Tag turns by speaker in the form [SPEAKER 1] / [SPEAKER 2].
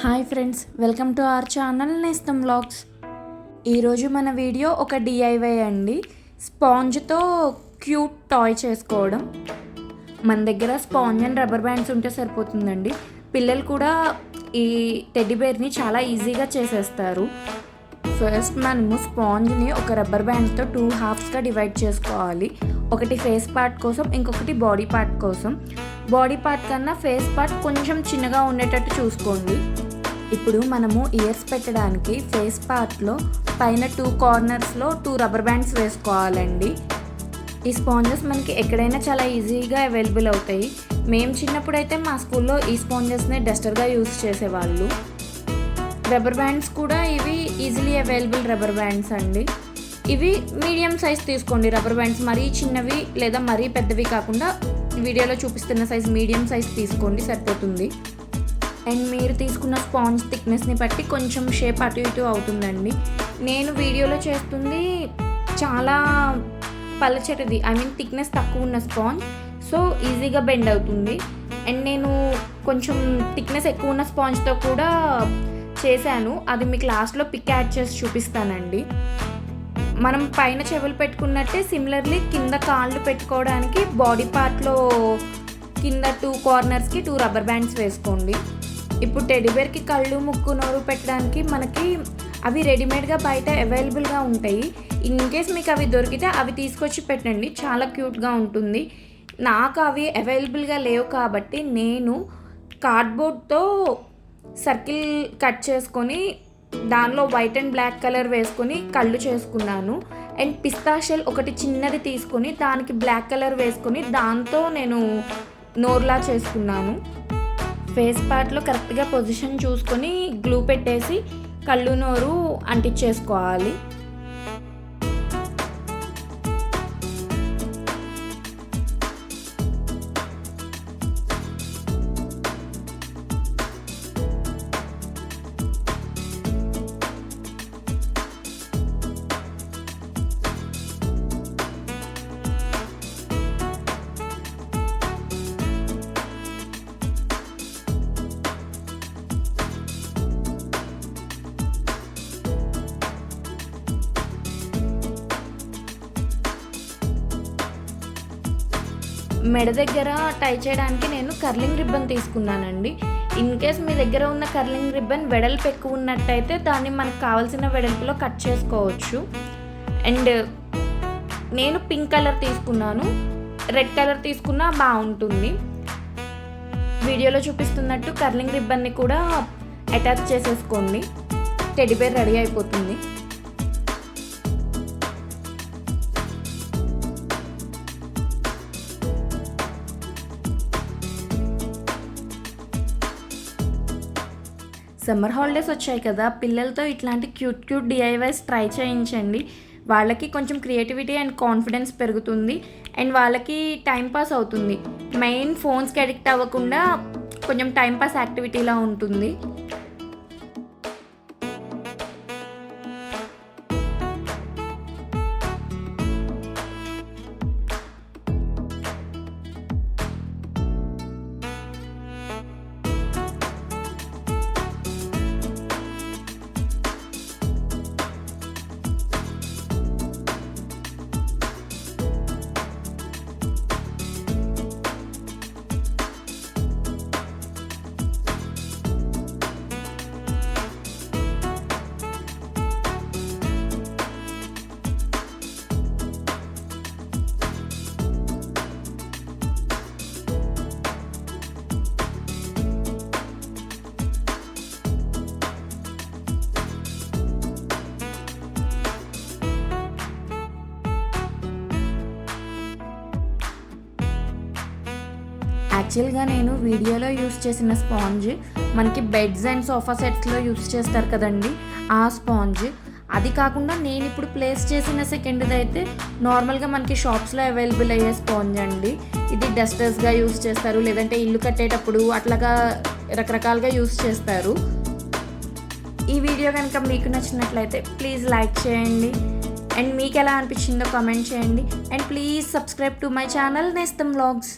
[SPEAKER 1] Hi friends welcome to our channel Nestham vlogs. ఈరోజు మన video ఒక డిఐవై అండి. స్పాంజ్తో క్యూట్ టాయ్ చేసుకోవడం. మన దగ్గర స్పాంజ్ అండ్ రబ్బర్ బ్యాండ్స్ ఉంటే సరిపోతుందండి. పిల్లలు కూడా ఈ టెడ్డీ బేర్ని చాలా ఈజీగా చేసేస్తారు. ఫస్ట్ మనము స్పాంజ్ని ఒక రబ్బర్ బ్యాండ్తో టూ హాఫ్స్గా డివైడ్ చేసుకోవాలి. ఒకటి ఫేస్ పార్ట్ కోసం ఇంకొకటి బాడీ పార్ట్ కోసం. బాడీ పార్ట్ కన్నా ఫేస్ పార్ట్ కొంచెం చిన్నగా ఉండేటట్టు చూసుకోండి. ఇప్పుడు మనము ఇయర్స్ పెట్టడానికి ఫేస్ పార్ట్లో పైన టూ కార్నర్స్లో టూ రబ్బర్ బ్యాండ్స్ వేసుకోవాలండి. ఈ స్పాంజెస్ మనకి ఎక్కడైనా చాలా ఈజీగా అవైలబుల్ అవుతాయి. మేము చిన్నప్పుడు అయితే మా స్కూల్లో ఈ స్పాంజెస్ని డస్టర్గా యూస్ చేసేవాళ్ళు. రబ్బర్ బ్యాండ్స్ కూడా ఇవి ఈజీలీ అవైలబుల్ రబ్బర్ బ్యాండ్స్ అండి. ఇవి మీడియం సైజ్ తీసుకోండి. రబ్బర్ బ్యాండ్స్ మరీ చిన్నవి లేదా మరీ పెద్దవి కాకుండా వీడియోలో చూపిస్తున్న సైజ్ మీడియం సైజ్ తీసుకోండి సరిపోతుంది. అండ్ మీరు తీసుకున్న స్పాంజ్ థిక్నెస్ని బట్టి కొంచెం షేప్ అటు ఇటు అవుతుందండి. నేను వీడియోలో చేస్తుంది చాలా పలచటిది ఐ మీన్ థిక్నెస్ తక్కువ ఉన్న స్పాంజ్ సో ఈజీగా బెండ్ అవుతుంది. అండ్ నేను కొంచెం థిక్నెస్ ఎక్కువ ఉన్న స్పాంజ్తో కూడా చేశాను. అది మీకు లాస్ట్లో పిక్ యాడ్ చేసి చూపిస్తానండి. మనం పైన చెవులు పెట్టుకున్నట్టే సిమిలర్లీ కింద కాళ్ళు పెట్టుకోవడానికి బాడీ పార్ట్లో కింద టూ కార్నర్స్కి టూ రబ్బర్ బ్యాండ్స్ వేసుకోండి. ఇప్పుడు టెడీబేర్కి కళ్ళు ముక్కు నోరు పెట్టడానికి మనకి అవి రెడీమేడ్గా బయట అవైలబుల్గా ఉంటాయి. ఇన్ కేస్ మీకు అవి దొరికితే అవి తీసుకొచ్చి పెట్టండి. చాలా క్యూట్గా ఉంటుంది. నాకు అవి అవైలబుల్గా లేవు కాబట్టి నేను కార్డ్బోర్డ్తో సర్కిల్ కట్ చేసుకొని దానిలో వైట్ అండ్ బ్లాక్ కలర్ వేసుకొని కళ్ళు చేసుకున్నాను. అండ్ పిస్తా షెల్ ఒకటి చిన్నది తీసుకొని దానికి బ్లాక్ కలర్ వేసుకొని దాంతో నేను నోర్లా చేసుకున్నాను. ఫేస్ పార్ట్లో కరెక్ట్గా పొజిషన్ చూసుకొని గ్లూ పెట్టేసి కళ్ళు నోరు అంటించేసుకోవాలి. మెడ దగ్గర టై చేయడానికి నేను కర్లింగ్ రిబ్బన్ తీసుకున్నానండి. ఇన్ కేస్ మీ దగ్గర ఉన్న కర్లింగ్ రిబ్బన్ వెడల్పు ఎక్కువ ఉన్నట్టయితే దాన్ని మనకు కావాల్సిన వెడల్పులో కట్ చేసుకోవచ్చు. అండ్ నేను పింక్ కలర్ తీసుకున్నాను. రెడ్ కలర్ తీసుకున్నా బాగుంటుంది. వీడియోలో చూపిస్తున్నట్టు కర్లింగ్ రిబ్బన్ని కూడా అటాచ్ చేసేసుకోండి. టెడ్డీబేర్ రెడీ అయిపోతుంది. సమ్మర్ హాలిడేస్ వచ్చాయి కదా పిల్లలతో ఇట్లాంటి క్యూట్ క్యూట్ డిఐవైస్ ట్రై చేయించండి. వాళ్ళకి కొంచెం క్రియేటివిటీ అండ్ కాన్ఫిడెన్స్ పెరుగుతుంది అండ్ వాళ్ళకి టైం పాస్ అవుతుంది. మెయిన్ ఫోన్స్కి అడిక్ట్ అవ్వకుండా కొంచెం టైం పాస్ యాక్టివిటీలా ఉంటుంది. యాక్చువల్గా నేను వీడియోలో యూస్ చేసిన స్పాంజ్ మనకి బెడ్స్ అండ్ సోఫా సెట్స్లో యూస్ చేస్తారు కదండి ఆ స్పాంజ్. అది కాకుండా నేను ఇప్పుడు ప్లేస్ చేసిన సెకండ్ది అయితే నార్మల్గా మనకి షాప్స్లో అవైలబుల్ అయ్యే స్పాంజ్ అండి. ఇది డస్టర్స్గా యూస్ చేస్తారు లేదంటే ఇల్లు కట్టేటప్పుడు అట్లాగా రకరకాలుగా యూస్ చేస్తారు. ఈ వీడియో కనుక మీకు నచ్చినట్లయితే ప్లీజ్ లైక్ చేయండి. అండ్ మీకు ఎలా అనిపించిందో కమెంట్ చేయండి. And please subscribe to my channel Nestham vlogs.